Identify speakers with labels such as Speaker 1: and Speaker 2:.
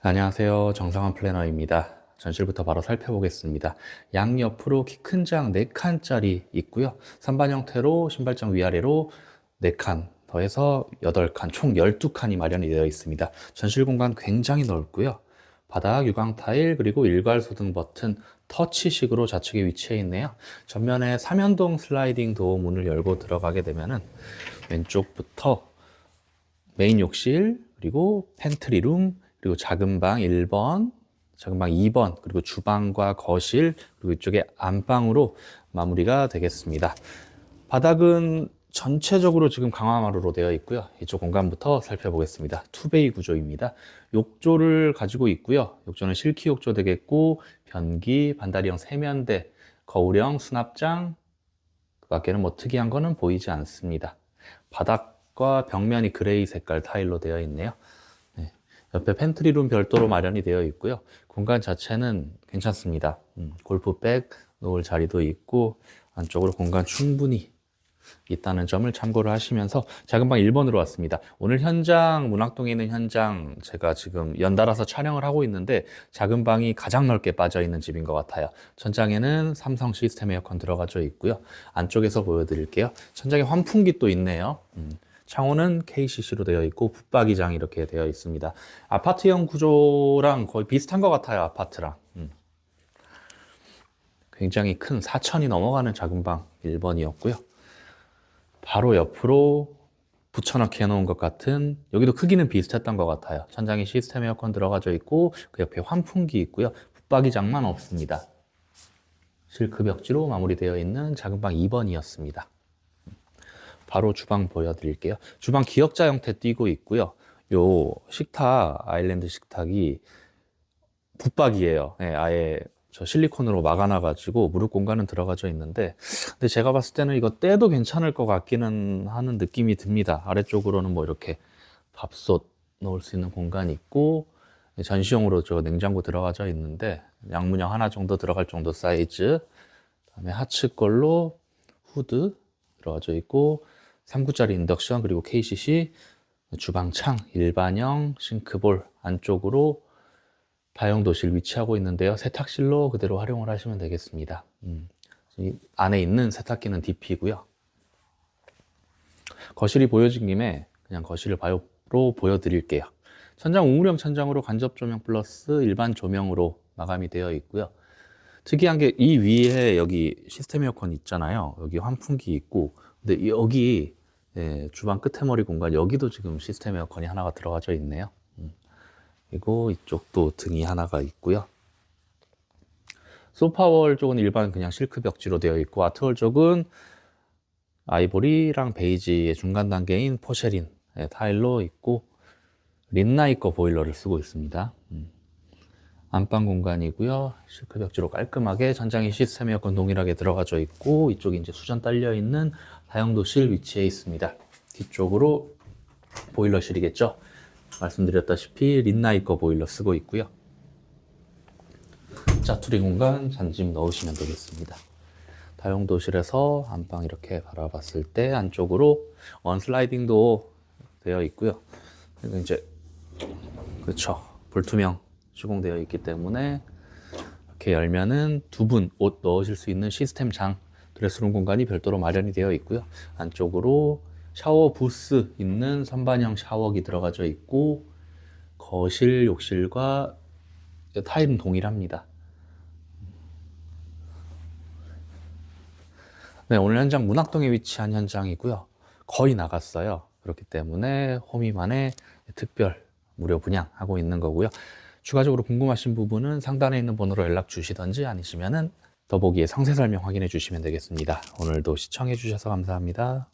Speaker 1: 안녕하세요. 정상환 플래너입니다. 전실부터 바로 살펴보겠습니다. 양 옆으로 키 큰 장 4칸짜리 있고요. 선반 형태로 신발장 위아래로 4칸 더해서 8칸, 총 12칸이 마련이 되어 있습니다. 전실 공간 굉장히 넓고요. 바닥 유광 타일 그리고 일괄 소등 버튼 터치식으로 좌측에 위치해 있네요. 전면에 삼연동 슬라이딩 도어 문을 열고 들어가게 되면은 왼쪽부터 메인 욕실, 그리고 팬트리룸, 그리고 작은 방 1번, 작은 방 2번, 그리고 주방과 거실, 그리고 이쪽에 안방으로 마무리가 되겠습니다. 바닥은 전체적으로 지금 강화마루로 되어 있고요. 이쪽 공간부터 살펴보겠습니다. 투베이 구조입니다. 욕조를 가지고 있고요. 욕조는 실키 욕조 되겠고, 변기, 반다리형 세면대, 거울형 수납장, 그 밖에는 뭐 특이한 거는 보이지 않습니다. 바닥과 벽면이 그레이 색깔 타일로 되어 있네요. 네. 옆에 팬트리룸 별도로 마련이 되어 있고요. 공간 자체는 괜찮습니다. 음, 골프백 놓을 자리도 있고 안쪽으로 공간 충분히 있다는 점을 참고를 하시면서 작은 방 1번으로 왔습니다. 오늘 현장 문학동에 있는 현장 제가 지금 연달아서 촬영을 하고 있는데 작은 방이 가장 넓게 빠져 있는 집인 것 같아요. 천장에는 삼성 시스템 에어컨 들어가져 있고요. 안쪽에서 보여드릴게요. 천장에 환풍기 또 있네요. 음, 창호는 KCC로 되어 있고 붙박이장 이렇게 되어 있습니다. 아파트형 구조랑 거의 비슷한 것 같아요. 아파트랑. 음. 굉장히 큰 4천이 넘어가는 작은 방 1번이었고요. 바로 옆으로 붙여넣기 해놓은 것 같은 여기도 크기는 비슷했던 것 같아요. 천장에 시스템 에어컨 들어가져 있고 그 옆에 환풍기 있고요. 붙박이장만 없습니다. 실크 벽지로 마무리되어 있는 작은 방 2번이었습니다. 바로 주방 보여드릴게요. 주방 기역자 형태 띄고 있고요. 요 식탁 아일랜드 식탁이 붙박이에요. 예, 아예 저 실리콘으로 막아놔가지고 무릎 공간은 들어가져 있는데, 근데 제가 봤을 때는 이거 떼도 괜찮을 것 같기는 하는 느낌이 듭니다. 아래쪽으로는 뭐 이렇게 밥솥 넣을 수 있는 공간이 있고, 전시용으로 저 냉장고 들어가져 있는데, 양문형 하나 정도 들어갈 정도 사이즈, 그다음에 하츠 걸로 후드 들어가져 있고, 3구짜리 인덕션 그리고 KCC 주방 창 일반형 싱크볼 안쪽으로 다용도실 위치하고 있는데요. 세탁실로 그대로 활용을 하시면 되겠습니다. 음, 이 안에 있는 세탁기는 DP고요. 거실이 보여진 김에 그냥 거실을 바로 보여드릴게요. 천장 우물형 천장으로 간접 조명 플러스 일반 조명으로 마감이 되어 있고요. 특이한 게 이 위에 여기 시스템 에어컨 있잖아요. 여기 환풍기 있고, 근데 여기 예, 주방 끝에머리 공간 여기도 지금 시스템 에어컨이 하나가 들어가져 있네요. 음. 그리고 이쪽도 등이 하나가 있고요. 소파월 쪽은 일반 그냥 실크 벽지로 되어 있고 아트월 쪽은 아이보리랑 베이지의 중간 단계인 포쉐린 예, 타일로 있고 린나이 거 보일러를 쓰고 있습니다. 음. 안방 공간이고요. 실크 벽지로 깔끔하게 천장에 시스템 에어컨 동일하게 들어가져 있고 이쪽에 이제 수전 딸려 있는 다용도실 위치해 있습니다. 뒤쪽으로 보일러실이겠죠. 말씀드렸다시피 린나이 거 보일러 쓰고 있고요. 짜투리 공간 잔짐 넣으시면 되겠습니다. 다용도실에서 안방 이렇게 바라봤을 때 안쪽으로 원 슬라이딩도 되어 있고요. 그리고 이제 그렇죠. 불투명 시공되어 있기 때문에 이렇게 열면은 두 분 옷 넣으실 수 있는 시스템 장 드레스룸 공간이 별도로 마련이 되어 있고요. 안쪽으로 샤워 부스 있는 선반형 샤워기 들어가져 있고 거실 욕실과 타일은 동일합니다. 네, 오늘 현장 문학동에 위치한 현장이고요. 거의 나갔어요. 그렇기 때문에 호미만의 특별 무료 분양하고 있는 거고요. 추가적으로 궁금하신 부분은 상단에 있는 번호로 연락 주시던지 아니시면은 더보기에 상세 설명 확인해 주시면 되겠습니다. 오늘도 시청해 주셔서 감사합니다.